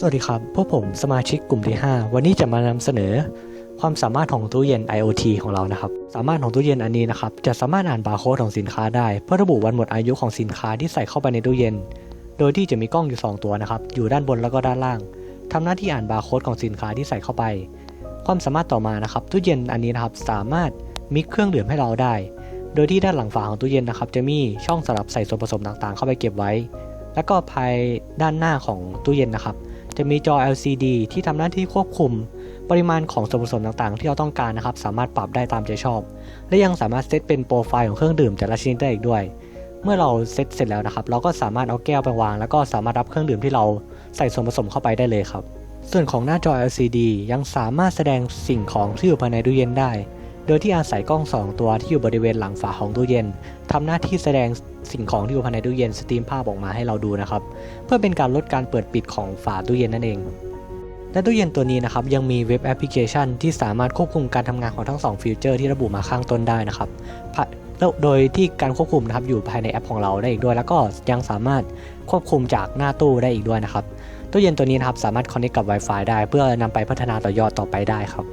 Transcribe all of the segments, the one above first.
สวัสดีครับ พวกผมสมาชิกกลุ่มที่ 5 วันนี้จะมานำเสนอ ความสามารถของตู้เย็น IoT ของเรานะครับ สามารถของตู้เย็นอันนี้นะครับ จะสามารถอ่านบาร์โค้ดของสินค้าได้ เพื่อระบุวันหมดอายุของสินค้าที่ใส่เข้าไปในตู้เย็น โดยที่จะมีกล้องอยู่ 2 ตัวนะครับ อยู่ด้านบนแล้วก็ด้านล่างทำหน้าที่อ่านบาร์โค้ดของสินค้าที่ใส่เข้าไป ความสามารถต่อมานะครับ ตู้เย็นอันนี้นะครับ สามารถมิกเครื่องดื่มให้เราได้ โดยที่ด้านหลังฝาของตู้เย็นนะครับ จะมีช่องสำหรับใส่ส่วนผสมต่างๆ เข้าไปเก็บไว้ แล้วก็ภายด้านหน้าของตู้เย็นนะครับ จะมีจอ LCD ที่ทำหน้าที่ควบคุม ปริมาณของส่วนผสมต่างๆ ที่เราต้องการนะครับ สามารถปรับได้ตามใจชอบ และยังสามารถเซตเป็นโปรไฟล์ของเครื่องดื่มแต่ละชนิดได้อีกด้วย เมื่อเราเซตเสร็จแล้วนะครับ เราก็สามารถเอาแก้วไปวาง แล้วก็สามารถรับเครื่องดื่มที่เราใส่ส่วนผสมเข้าไปได้เลยครับ ส่วนของหน้าจอ LCD ยังสามารถแสดงสิ่งของที่อยู่ภายในตู้เย็นได้ โดยที่อาศัยกล้อง 2 ตัวที่อยู่บริเวณหลังฝาของตู้เย็นทำหน้าที่แสดงสิ่งของที่อยู่ภายในตู้เย็นสตรีมภาพออกมาให้เราดูนะครับ เพื่อเป็นการลดการเปิดปิดของฝาตู้เย็นนั่นเองและตู้เย็นตัวนี้นะครับยังมีเว็บแอปพลิเคชัน ที่สามารถควบคุมการทำงานของทั้ง 2 ฟีเจอร์ที่ระบุมาข้างต้นได้นะครับโดยที่การควบคุมนะครับอยู่ภายในแอปของเราได้อีกด้วย แล้วก็ยังสามารถควบคุมจากหน้าตู้ได้อีกด้วยนะครับตู้เย็นตัวนี้นะครับสามารถคอนเนคกับ Wi-Fi ได้เพื่อนำไปพัฒนาต่อยอดต่อไปได้ครับ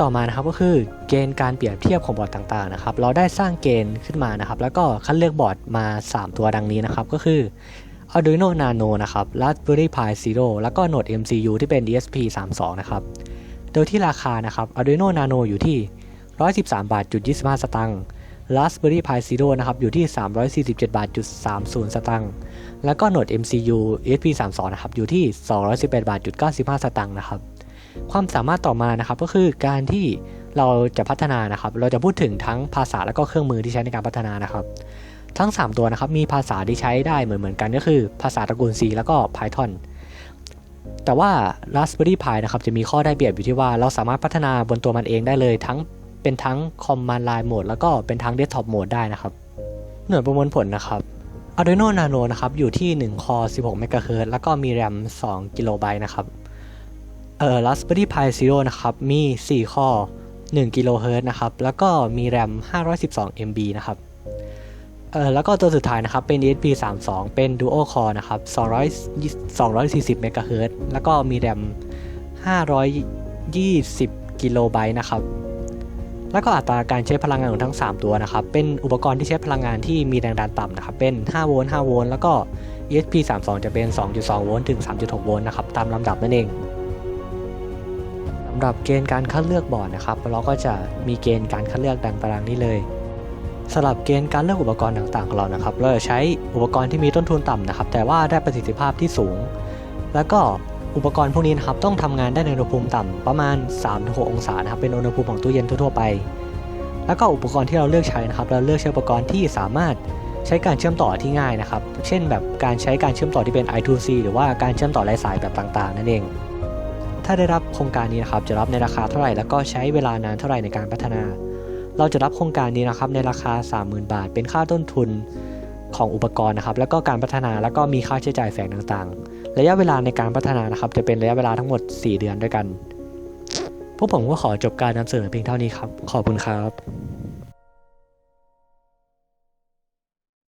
ต่อมานะครับก็คือเกณฑ์การเปรียบเทียบของบอร์ดต่างๆนะครับ เราได้สร้างเกณฑ์ขึ้นมานะครับ แล้วก็คัดเลือกบอร์ดมา 3 ตัวดังนี้นะครับ ก็คือ Arduino Nano นะครับ Raspberry Pi Zero แล้วก็ Node MCU ที่เป็น ESP32 นะครับ โดยที่ราคานะครับ Arduino Nano อยู่ที่ 113บาทจุด25 สตางค์ Raspberry Pi Zero นะครับอยู่ที่ 347บาทจุด30 สตางค์ แล้วก็ Node MCU ESP32 นะครับอยู่ที่ 218บาทจุด95 สตางค์นะครับ ความสามารถต่อมานะครับก็คือการที่เราจะพัฒนานะครับ เราจะพูดถึงทั้งภาษาและก็เครื่องมือที่ใช้ในการพัฒนานะครับ ทั้ง 3 ตัวนะครับมีภาษาที่ใช้ได้เหมือนเหมือนกันก็คือ ภาษาตระกูล C แล้วก็ Python แต่ว่า Raspberry Pi นะครับจะมีข้อได้เปรียบอยู่ที่ว่า เราสามารถพัฒนาบนตัวมันเองได้เลย ทั้งเป็นทั้ง Command Line Mode แล้วก็เป็นทั้ง Desktop Mode ได้นะครับ หน่วยประมวลผลนะครับ Arduino Nano นะครับอยู่ที่1 Core 16 MHz แล้วก็มี RAM 2 GB นะครับ อ่อ Raspberry Pi Zero นะครับ มี 4 ข้อ1 GHz นะครับ แล้วก็มี RAM 512 MB นะครับ เออแล้วก็ตัวสุดท้ายนะครับ เป็น ESP32 เป็น Dual Core นะครับ200 240 MHz แล้วก็มี RAM 520กิโลไบต์นะครับ แล้วก็อัตราการใช้พลังงานของทั้ง 3 ตัวนะครับ เป็นอุปกรณ์ที่ใช้พลังงานที่มีแรงดันต่ำนะครับ เป็น 5 โวลต์ 5 โวลต์ แล้วก็ ESP32 จะเป็น 2.2 โวลต์ ถึง 3.6 โวลต์นะครับ ตามลำดับนั่นเองำหรับเกณฑ์การคัดเลือกบอร์ดนะครับ เราก็จะมีเกณฑ์การคัดเลือกดังตารางนี้เลยสำหรับเกณฑ์การเลือกอุปกรณ์ต่างๆของเรานะครับ เราจะใช้อุปกรณ์ที่มีต้นทุนต่ำนะครับ แต่ว่าได้ประสิทธิภาพที่สูง แล้วก็อุปกรณ์พวกนี้นะครับต้องทำงานได้ในอุณหภูมิต่ำประมาณ 3-6 องศานะครับเป็นอุณหภูมิของตู้เย็นทั่วๆไป แล้วก็อุปกรณ์ที่เราเลือกใช้นะครับ เราเลือกใช้อุปกรณ์ที่สามารถใช้การเชื่อมต่อที่ง่ายนะครับ เช่นแบบการใช้การเชื่อมต่อที่เป็น I2C หรือว่าการเชื่อมต่อไร้สายแบบต่างๆ นั่นเอง ถ้าได้รับโครงการนี้นะครับจะรับในราคาเท่าไหร่แล้วก็ใช้เวลานานเท่าไหร่ในการพัฒนา เราจะรับโครงการนี้นะครับในราคา 30,000 บาท เป็นค่าต้นทุนของอุปกรณ์นะครับแล้วก็การพัฒนาแล้วก็มีค่าใช้จ่ายแฝงต่างๆ ระยะเวลาในการพัฒนานะครับจะเป็นระยะเวลาทั้งหมด 4 เดือนด้วยกัน พวกผมก็ขอจบการนำเสนอเพียงเท่านี้ครับ ขอบคุณครับ